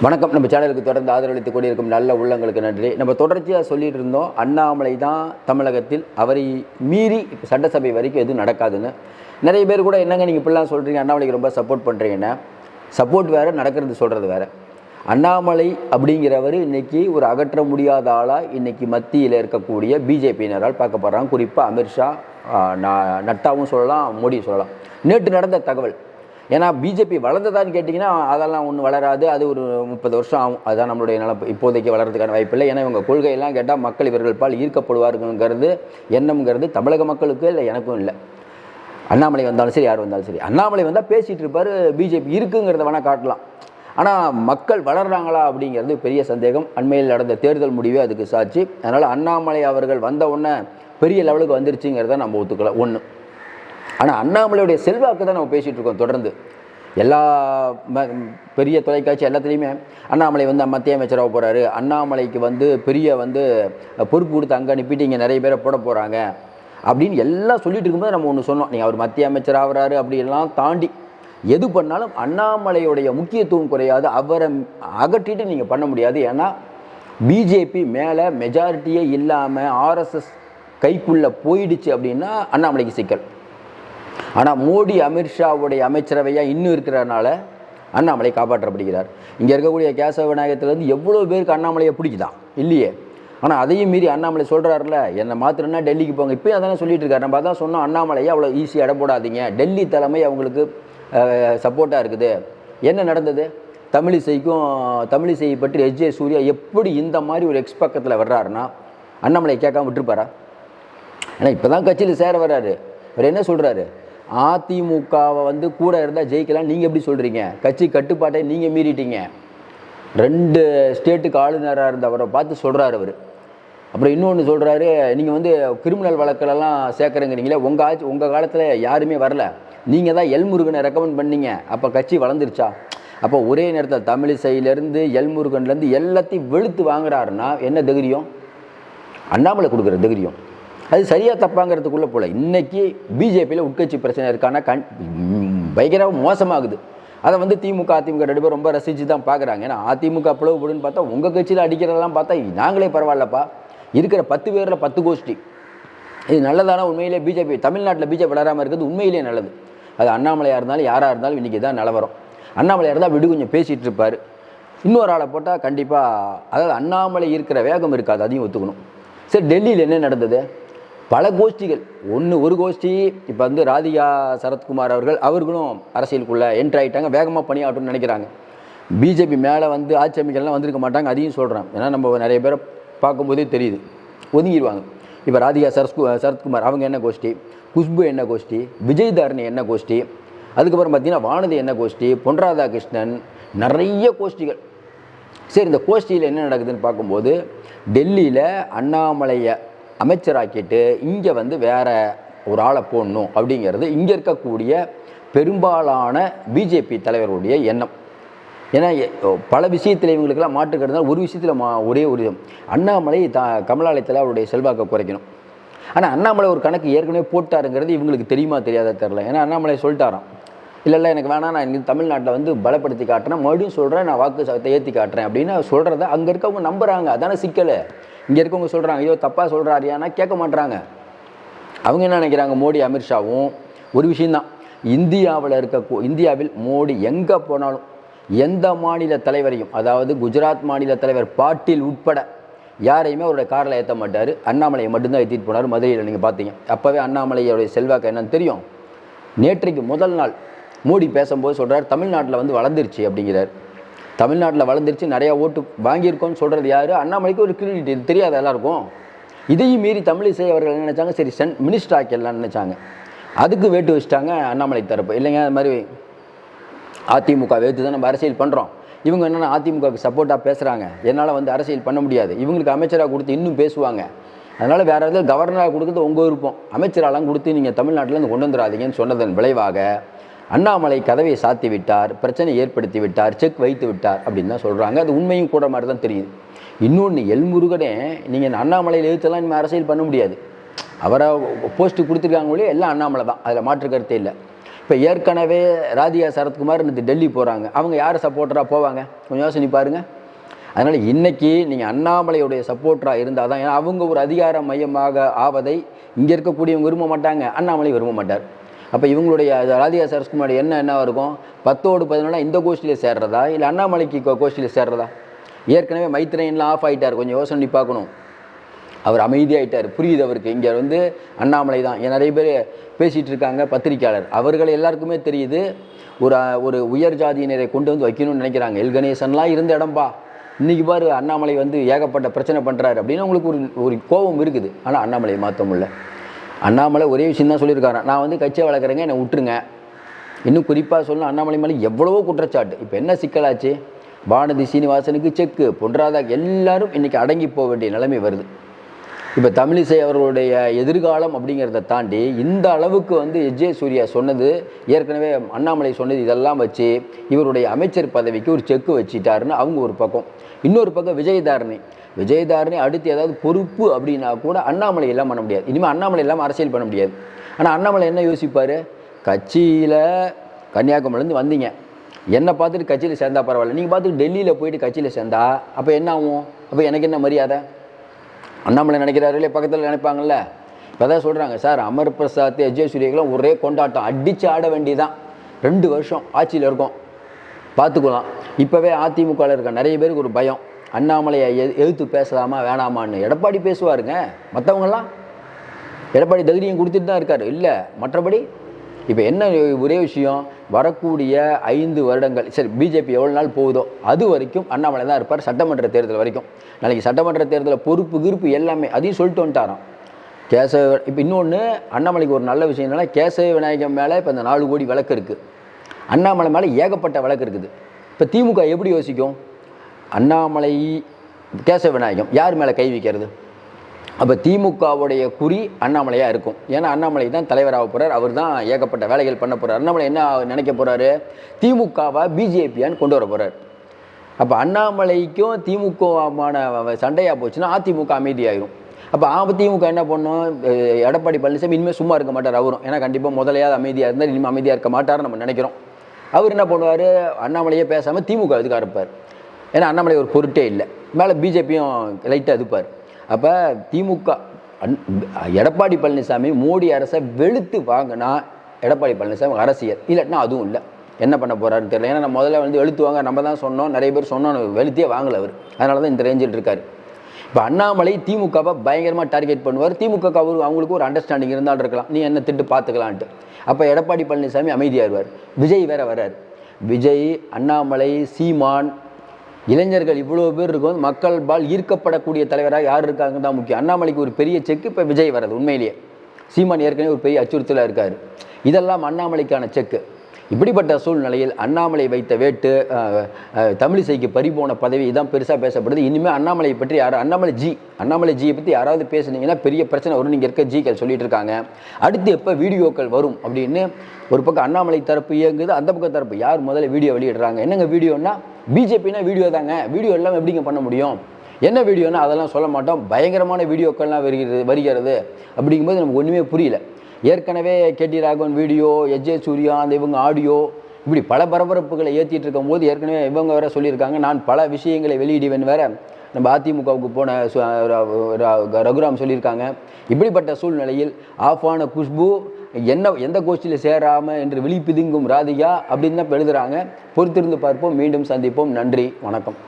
வணக்கம். நம்ம சேனலுக்கு தொடர்ந்து ஆதரவளித்துக் கொண்டிருக்கும் நல்ல உள்ளங்களுக்கு நன்றி. நம்ம தொடர்ச்சியாக சொல்லிட்டு இருந்தோம் அண்ணாமலை தான் தமிழகத்தில் அவரை மீறி சட்டசபை வரைக்கும் எதுவும் நடக்காதுன்னு. நிறைய பேர் கூட என்னங்க நீங்கள் இப்படிலாம் சொல்கிறீங்க அண்ணாமலைக்கு ரொம்ப சப்போர்ட் பண்ணுறீங்கன்னா சப்போர்ட் வேறு நடக்கிறது சொல்கிறது வேறு. அண்ணாமலை அப்படிங்கிறவர் இன்றைக்கி ஒரு அகற்ற முடியாத ஆளாக இன்றைக்கி மத்தியில் இருக்கக்கூடிய பிஜேபியினரால் பார்க்கப்படுறாங்க. குறிப்பாக அமித்ஷா ந- நட்டாவும் சொல்லலாம் மோடியும் சொல்லலாம். நேற்று நடந்த தகவல் ஏன்னா பிஜேபி வளர்ந்ததான்னு கேட்டிங்கன்னா அதெல்லாம் ஒன்றும் வளராது. அது ஒரு முப்பது வருஷம் ஆகும். அதுதான் நம்மளுடைய நிலம். இப்போதைக்கு வளர்றதுக்கான வாய்ப்பில்லை ஏன்னா இவங்க கொள்கையெல்லாம் கேட்டால் மக்கள் இவர்கள் பால் ஈர்க்கப்படுவாருங்கிறது எண்ணம்ங்கிறது தமிழக மக்களுக்கு இல்லை எனக்கும் இல்லை. அண்ணாமலை வந்தாலும் சரி யார் வந்தாலும் சரி. அண்ணாமலை வந்தால் பேசிகிட்டு இருப்பார் பிஜேபி இருக்குங்கிறத வேணால் காட்டலாம். ஆனால் மக்கள் வளர்றாங்களா அப்படிங்கிறது பெரிய சந்தேகம். அண்மையில் நடந்த தேர்தல் முடிவே அதுக்கு சாட்சி. அதனால் அண்ணாமலை அவர்கள் வந்த உடனே பெரிய லெவலுக்கு வந்துருச்சுங்கிறத நம்ம ஒத்துக்கலாம். ஒன்று ஆனால் அண்ணாமலையுடைய செல்வாக்கு தான் நம்ம பேசிகிட்டு இருக்கோம் தொடர்ந்து. எல்லா ம- பெரிய தொலைக்காட்சி எல்லாத்துலேயுமே அண்ணாமலை வந்து மத்திய அமைச்சராக போகிறாரு அண்ணாமலைக்கு வந்து பெரிய வந்து பொறுப்பு கொடுத்து அங்கே அனுப்பிட்டு இங்கே நிறைய பேரை போட போகிறாங்க அப்படின்னு எல்லாம் சொல்லிட்டு இருக்கும்போது நம்ம ஒன்று சொன்னோம். நீங்கள் அவர் மத்திய அமைச்சர் ஆகிறாரு அப்படியெல்லாம் தாண்டி எது பண்ணாலும் அண்ணாமலையுடைய முக்கியத்துவம் குறையாது. அவரை அகற்றிட்டு நீங்கள் பண்ண முடியாது. ஏன்னா பிஜேபி மேலே மெஜாரிட்டியே இல்லாமல் ஆர்எஸ்எஸ் கைக்குள்ளே போயிடுச்சு அப்படின்னா அண்ணாமலைக்கு சிக்கல். ஆனால் மோடி அமித்ஷாவுடைய அமைச்சரவையாக இன்னும் இருக்கிறனால அண்ணாமலை காப்பாற்றப்படுகிறார். இங்கே இருக்கக்கூடிய கேசவ விநாயகத்துலேருந்து எவ்வளோ பேருக்கு அண்ணாமலையை பிடிக்குதா இல்லையே. ஆனால் அதையும் மீறி அண்ணாமலை சொல்கிறாருல என்னை மாத்திரம்னா டெல்லிக்கு போங்க. இப்போயும் அதானே சொல்லிட்டு இருக்காரு நம்ம அதான் சொன்னோம் அண்ணாமலையை அவ்வளோ ஈஸியாக இட போடாதீங்க டெல்லி தலைமை அவங்களுக்கு சப்போர்ட்டாக இருக்குது. என்ன நடந்தது? தமிழிசைக்கும் தமிழிசையை பற்றி எஸ். ஜே. சூர்யா எப்படி இந்த மாதிரி ஒரு எக்ஸ் பக்கத்தில் வர்றாருன்னா அண்ணாமலை கேட்காம விட்டுருப்பாரா? ஏன்னா இப்போ தான் கட்சியில் சேர வர்றாரு. அவர் என்ன சொல்கிறாரு அதிமுகவை வந்து கூட இருந்தால் ஜெயிக்கலாம் நீங்கள் எப்படி சொல்கிறீங்க கட்சி கட்டுப்பாட்டை நீங்கள் மீறிட்டீங்க. ரெண்டு ஸ்டேட்டுக்கு ஆளுநராக இருந்தவரை பார்த்து சொல்கிறாரு அவர். அப்புறம் இன்னொன்று சொல்கிறாரு நீங்கள் வந்து கிரிமினல் வழக்கிலலாம் சேர்க்குறேங்கிறீங்களே உங்கள் ஆட்சி உங்கள் காலத்தில் யாருமே வரல. நீங்கள் தான் எல்முருகனை ரெக்கமெண்ட் பண்ணீங்க. அப்போ கட்சி வளர்ந்துருச்சா? அப்போ ஒரே நேரத்தில் தமிழிசையிலேருந்து எல்முருகன்லேருந்து எல்லாத்தையும் வெளுத்து வாங்குறாருன்னா என்ன தைரியம்? அண்ணாமலை கொடுக்குற தைரியம். அது சரியாக தப்பாங்கிறதுக்குள்ளே போல. இன்றைக்கி பிஜேபியில் உட்கட்சி பிரச்சனை இருக்கானா கண் ம், மோசமாகுது. அதை வந்து திமுக அதிமுக ரெண்டு பேரும் ரொம்ப ரசித்து தான் பார்க்குறாங்க ஏன்னா அதிமுக பிளவுபடுன்னு பார்த்தா உங்கள் கட்சியில் அடிக்கிறதெல்லாம் பார்த்தா நாங்களே பரவாயில்லப்பா. இருக்கிற பத்து பேரில் பத்து கோஷ்டி. இது நல்லதான? உண்மையிலே பிஜேபி தமிழ்நாட்டில் பிஜேபி வளராமல் இருக்கிறது உண்மையிலே நல்லது. அது அண்ணாமலையாக இருந்தாலும் யாராக இருந்தாலும் இன்றைக்கி தான் நிலவரம். அண்ணாமலையாக இருந்தால் விடு கொஞ்சம் பேசிகிட்டு இருப்பார். இன்னொரு ஆளை போட்டால் கண்டிப்பாக அதாவது அண்ணாமலை இருக்கிற வேகம் இருக்காது அதையும் ஒத்துக்கணும். சரி டெல்லியில் என்ன நடந்தது? பல கோஷ்டிகள். ஒன்று ஒரு கோஷ்டி இப்போ வந்து ராதிகா சரத்குமார் அவர்கள் அவர்களும் அரசியலுக்குள்ளே என்ட்ரு ஆகிட்டாங்க வேகமாக பணியாற்றணும்னு நினைக்கிறாங்க. பிஜேபி மேலே வந்து ஆட்சி அமைக்கலாம் வந்திருக்க மாட்டாங்க அதையும் சொல்கிறேன் ஏன்னா நம்ம நிறைய பேரை பார்க்கும்போதே தெரியுது. ஒதுங்கிடுவாங்க இப்போ ராதிகா சரஸ்கு சரத்குமார் அவங்க என்ன கோஷ்டி? குஷ்பு என்ன கோஷ்டி? விஜய் தாரணி என்ன கோஷ்டி? அதுக்கப்புறம் பார்த்தீங்கன்னா வானதி என்ன கோஷ்டி? பொன் ராதாகிருஷ்ணன் நிறைய கோஷ்டிகள். சரி இந்த கோஷ்டியில் என்ன நடக்குதுன்னு பார்க்கும்போது டெல்லியில் அண்ணாமலையை அமைச்சராக்கிட்டு இங்கே வந்து வேற ஒரு ஆளை போடணும் அப்படிங்கிறது இங்கே இருக்கக்கூடிய பெரும்பாலான பிஜேபி தலைவருடைய எண்ணம். ஏன்னா பல விஷயத்தில் இவங்களுக்கெல்லாம் மாற்றுக்கிறது ஒரு விஷயத்தில் மா ஒரே ஒரு இது. அண்ணாமலை த கமலாலயத்தில் அவருடைய செல்வாக்கை குறைக்கணும். ஆனால் அண்ணாமலை ஒரு கணக்கு ஏற்கனவே போட்டாருங்கிறது இவங்களுக்கு தெரியுமா தெரியாத தெரில ஏன்னா அண்ணாமலை சொல்லிட்டாராம். இல்லை இல்லை எனக்கு வேணாம் நான் இங்கே தமிழ்நாட்டில் வந்து பலப்படுத்தி காட்டுறேன். மறுபடியும் சொல்கிறேன் நான் வாக்கு சகத்தை ஏற்றி காட்டுறேன். அப்படின்னு சொல்கிறத அங்கே இருக்கவங்க நம்புகிறாங்க அதான சிக்கலை. இங்கே இருக்கவங்க சொல்கிறாங்க ஐயோ தப்பாக சொல்கிறாரியானா கேட்க மாட்றாங்க. அவங்க என்ன நினைக்கிறாங்க? மோடி அமித்ஷாவும் ஒரு விஷயந்தான் இந்தியாவில் இருக்க இந்தியாவில் மோடி எங்கே போனாலும் எந்த மாநில தலைவரையும் அதாவது குஜராத் மாநில தலைவர் பாட்டீல் உட்பட யாரையுமே அவருடைய காரில் ஏற்ற மாட்டார். அண்ணாமலையை மட்டும்தான் ஏற்றிட்டு போனார் மதுரையில். நீங்கள் பார்த்தீங்க அப்போவே அண்ணாமலையோடைய செல்வாக்கு என்னன்னு தெரியும். நேற்றைக்கு முதல் நாள் மோடி பேசும்போது சொல்கிறார் தமிழ்நாட்டில் வந்து வளர்ந்துருச்சு அப்படிங்கிறார். தமிழ்நாட்டில் வளர்ந்துருச்சு நிறையா ஓட்டு வாங்கியிருக்கோம்னு சொல்கிறது யார்? அண்ணாமலைக்கு ஒரு கிரெடிட் இது தெரியாத எல்லாருக்கும். இதையும் மீறி தமிழிசை அவர்கள் என்ன நினச்சாங்க? சரி சென் மினிஸ்டர் ஆக்கிடலாம்னு நினச்சாங்க. அதுக்கு வேட்டு வச்சுட்டாங்க அண்ணாமலை தரப்பு. இல்லைங்க அது மாதிரி அதிமுக வேத்து தான் நம்ம அரசியல் பண்ணுறோம் இவங்க என்னென்னா அதிமுகவுக்கு சப்போர்ட்டாக பேசுகிறாங்க என்னால் வந்து அரசியல் பண்ண முடியாது. இவங்களுக்கு அமைச்சராக கொடுத்து இன்னும் பேசுவாங்க. அதனால் வேறு ஏதாவது கவர்னராக கொடுக்குறது உங்கள் விருப்பம். அமைச்சராலாம் கொடுத்து நீங்கள் தமிழ்நாட்டிலேருந்து கொண்டு வந்துடாதீங்கன்னு சொன்னதன் விளைவாக அண்ணாமலை கதவை சாத்தி விட்டார் பிரச்சனை ஏற்படுத்தி விட்டார் செக் வைத்து விட்டார் அப்படின்னு தான் சொல்கிறாங்க அது உண்மையும் கூட மாதிரி தான் தெரியுது. இன்னொன்று எல்முருகனே நீங்கள் அண்ணாமலையில் எழுத்தெல்லாம் இனிமேல் அரசியல் பண்ண முடியாது. அவரை போஸ்ட்டு கொடுத்துருக்காங்களே எல்லாம் அண்ணாமலை தான். அதில் மாற்று கருத்தே இல்லை. இப்போ ஏற்கனவே ராதிகா சரத்குமார் இன்னைக்கு டெல்லி போகிறாங்க அவங்க யார் சப்போர்ட்டராக போவாங்க? கொஞ்சம் யோசனை பாருங்கள் அதனால் இன்றைக்கி நீங்கள் அண்ணாமலையுடைய சப்போர்ட்டராக இருந்தால் தான் ஏன்னா அவங்க ஒரு அதிகார மையமாக ஆவதை இங்கே இருக்கக்கூடியவங்க விரும்ப மாட்டாங்க. அண்ணாமலை விரும்ப மாட்டார். அப்போ இவங்களுடைய ராதிகா சரத்குமார் என்ன என்ன இருக்கும்? பத்தோடு பதினொன்றா இந்த கோஷ்டியில் சேர்றதா? இல்லை அண்ணாமலைக்கு கோ- கோஷ்டியில் சேர்றதா? ஏற்கனவே மைத்ரேயன்லாம் ஆஃப் ஆகிட்டார் கொஞ்சம் யோசனை பண்ணி பார்க்கணும். அவர் அமைதியாகிட்டார் புரியுது அவருக்கு. இங்கே வந்து அண்ணாமலை தான். ஏன் நிறைய பேர் பேசிகிட்டு இருக்காங்க பத்திரிக்கையாளர். அவர்கள் எல்லாருக்குமே தெரியுது ஒரு ஒரு உயர் ஜாதியினரை கொண்டு வந்து வைக்கணும்னு நினைக்கிறாங்க. எல் கணேசன்லாம் இருந்த இடம்பா இன்றைக்கி பாரு அண்ணாமலை வந்து ஏகப்பட்ட பிரச்சனை பண்ணுறாரு அப்படின்னு உங்களுக்கு ஒரு ஒரு கோபம் இருக்குது. ஆனால் அண்ணாமலையை மாற்ற முடியல. அண்ணாமலை ஒரே விஷயம் தான் சொல்லியிருக்காரு. நான் வந்து கட்சியை வளர்க்குறேங்க என்னை விட்டுருங்க. இன்னும் குறிப்பாக சொல்லணும் அண்ணாமலை மேலே எவ்வளவோ குற்றச்சாட்டு. இப்போ என்ன சிக்கலாச்சு? பானதி சீனிவாசனுக்கு செக்கு பொன்ராதா எல்லாரும் இன்றைக்கி அடங்கி போக வேண்டிய நிலைமை வருது. இப்போ தமிழிசை அவர்களுடைய எதிர்காலம் அப்படிங்கிறத தாண்டி இந்த அளவுக்கு வந்து எஸ் ஜே சூர்யா சொன்னது ஏற்கனவே அண்ணாமலை சொன்னது இதெல்லாம் வச்சு இவருடைய அமைச்சர் பதவிக்கு ஒரு செக்கு வச்சிட்டாருன்னு அவங்க ஒரு பக்கம். இன்னொரு பக்கம் விஜயதாரணி. விஜயதாரணி அடுத்து ஏதாவது பொறுப்பு அப்படின்னா கூட அண்ணாமலை எல்லாம் பண்ண முடியாது. இனிமேல் அண்ணாமலை எல்லாம் அரசியல் பண்ண முடியாது. ஆனால் அண்ணாமலை என்ன யோசிப்பார்? கட்சியில் கன்னியாகுமரிலேருந்து வந்தீங்க. என்னை பார்த்துட்டு கட்சியில் சேர்ந்தா பரவாயில்ல. நீங்கள் பார்த்துட்டு டெல்லியில் போயிட்டு கட்சியில் சேர்ந்தா அப்போ என்ன ஆகும்? அப்போ எனக்கு என்ன மரியாதை? அண்ணாமலை நினைக்கிறாரு இல்லையா பக்கத்தில் நினைப்பாங்கல்ல? இப்போ தான் சொல்கிறாங்க சார் அமர் பிரசாத் அஜய் சூரியக்கெல்லாம் ஒரே கொண்டாட்டம் அடித்து ஆட வேண்டியதான் ரெண்டு வருஷம் ஆட்சியில் இருக்கும். பார்த்துக்கலாம் இப்போவே அதிமுகவில் இருக்க நிறைய பேருக்கு ஒரு பயம். அண்ணாமலையை எது எழுத்து பேசலாமா வேணாமான்னு. எடப்பாடி பேசுவாருங்க மற்றவங்கெல்லாம் எடப்பாடி தைரியம் கொடுத்துட்டு தான் இருக்கார். இல்லை மற்றபடி இப்போ என்ன ஒரே விஷயம்? வரக்கூடிய ஐந்து வருடங்கள் சரி பிஜேபி எவ்வளோ நாள் போகுதோ அது வரைக்கும் அண்ணாமலை தான் இருப்பார் சட்டமன்ற தேர்தல் வரைக்கும். நாளைக்கு சட்டமன்ற தேர்தலில் பொறுப்பு கிருப்பு எல்லாமே அதையும் சொல்லிட்டு வந்துட்டாராம். கேசவ இப்போ இன்னொன்று அண்ணாமலைக்கு ஒரு நல்ல விஷயம் என்னென்னா கேசவ விநாயகம் மேலே இப்போ இந்த நாலு கோடி விளக்கு இருக்குது அண்ணாமலை மேலே ஏகப்பட்ட விளக்கு இருக்குது. இப்போ திமுக எப்படி யோசிக்கும்? அண்ணாமலை கேசவ விநாயகம் யார் மேலே கை வைக்கிறது? அப்போ திமுகவுடைய குறி அண்ணாமலையாக இருக்கும். ஏன்னா அண்ணாமலை தான் தலைவராக போகிறார் அவர் தான் ஏகப்பட்ட வேலைகள் பண்ண போகிறார் அண்ணாமலை என்ன நினைக்க போகிறாரு திமுகவை பிஜேபியான்னு கொண்டு வர போகிறார் அப்போ அண்ணாமலைக்கும் திமுகமான சண்டையாக போச்சுன்னா அதிமுக அமைதியாயிரும். அப்போ அதிமுக என்ன பண்ணும்? எடப்பாடி பழனிசாமி இனிமேல் சும்மா இருக்க மாட்டார் அவரும். ஏன்னா கண்டிப்பாக முதலையாவது அமைதியாக இருந்தால் இனிமேல் அமைதியாக இருக்க மாட்டார்னு நம்ம நினைக்கிறோம். அவர் என்ன பண்ணுவார்? அண்ணாமலையே பேசாமல் திமுக இதுக்காக இருப்பார் ஏன்னா அண்ணாமலை ஒரு பொருட்டே இல்லை. மேலே பிஜேபியும் லைட்டாக எதுப்பார் அப்போ திமுக அன்- எடப்பாடி பழனிசாமி மோடி அரசை வெளுத்து வாங்கினா எடப்பாடி பழனிசாமி அரசியல். இல்லைன்னா அதுவும் இல்லை. என்ன பண்ண போகிறாருன்னு தெரியல. ஏன்னா நம்ம முதல்ல வந்து எழுத்துவாங்க நம்ம தான் சொன்னோம். நிறைய பேர் சொன்னோம் வெளுத்தே வாங்கல அவர். அதனால தான் இந்த ரேஞ்சில் இருக்கார். இப்போ அண்ணாமலை திமுகவை பயங்கரமாக டார்கெட் பண்ணுவார். திமுக அவர் அவங்களுக்கு ஒரு அண்டர்ஸ்டாண்டிங் இருந்தாலும் இருக்கலாம். நீ என்ன திட்டு பார்த்துக்கலான்ட்டு. அப்போ எடப்பாடி பழனிசாமி அமைதியாகிடுவார் விஜய் வேற வர்றார். விஜய் அண்ணாமலை சீமான் இளைஞர்கள் இவ்வளோ பேர் இருக்கும். மக்கள் பால் ஈர்க்கப்படக்கூடிய தலைவராக யார் இருக்காங்க தான் முக்கியம். அண்ணாமலைக்கு ஒரு பெரிய செக் இப்போ விஜய் வர்றது உண்மையிலேயே. சீமான் ஏற்கனவே ஒரு பெரிய அச்சுறுத்தலாக இருக்கார். இதெல்லாம் அண்ணாமலைக்கான செக்கு இப்படிப்பட்ட சூழ்நிலையில் அண்ணாமலை வைத்த வேட்டு தமிழிசைக்கு பறிபோன பதவி இதான் பெருசாக பேசப்படுது. இனிமேல் அண்ணாமலை பற்றி யார் அண்ணாமலை ஜி அண்ணாமலை ஜியை பற்றி யாராவது பேசுனீங்கன்னா பெரிய பிரச்சனை வரும். நீங்கள் இருக்க ஜிக்கள் சொல்லிட்டு இருக்காங்க. அடுத்து எப்போ வீடியோக்கள் வரும் அப்படின்னு ஒரு பக்கம் அண்ணாமலை தரப்பு இயங்குது அந்த பக்கம் தரப்பு யார் முதல்ல வீடியோ வெளியிடுறாங்க? என்னங்க வீடியோன்னா பிஜேபினா வீடியோ தாங்க. வீடியோ எல்லாம் எப்படிங்க பண்ண முடியும்? என்ன வீடியோனா அதெல்லாம் சொல்ல மாட்டோம். பயங்கரமான வீடியோக்கள்லாம் வருகிறது வருகிறது. அப்படிங்கும்போது நமக்கு ஒன்றுமே புரியல. ஏற்கனவே கேடி ராகவன் வீடியோ எஜே சூர்யா அந்த இவங்க ஆடியோ இப்படி பல பரபரப்புகளை ஏற்றிட்டு இருக்கும்போது ஏற்கனவே இவங்க வேற சொல்லியிருக்காங்க. நான் பல விஷயங்களை வெளியிடுவேன் வேற. நம்ம அதிமுகவுக்கு போன சு- ர- ரகுராம் சொல்லியிருக்காங்க. இப்படிப்பட்ட சூழ்நிலையில் ஆஃப் ஆன குஷ்பு என்ன எந்த கோஷ்டியில் சேராம என்று விழிப்பிதுங்கும் ராதிகா அப்படின்னு தான் எழுதுகிறாங்க எழுதுறாங்க. பொறுத்திருந்து பார்ப்போம். மீண்டும் சந்திப்போம். நன்றி. வணக்கம்.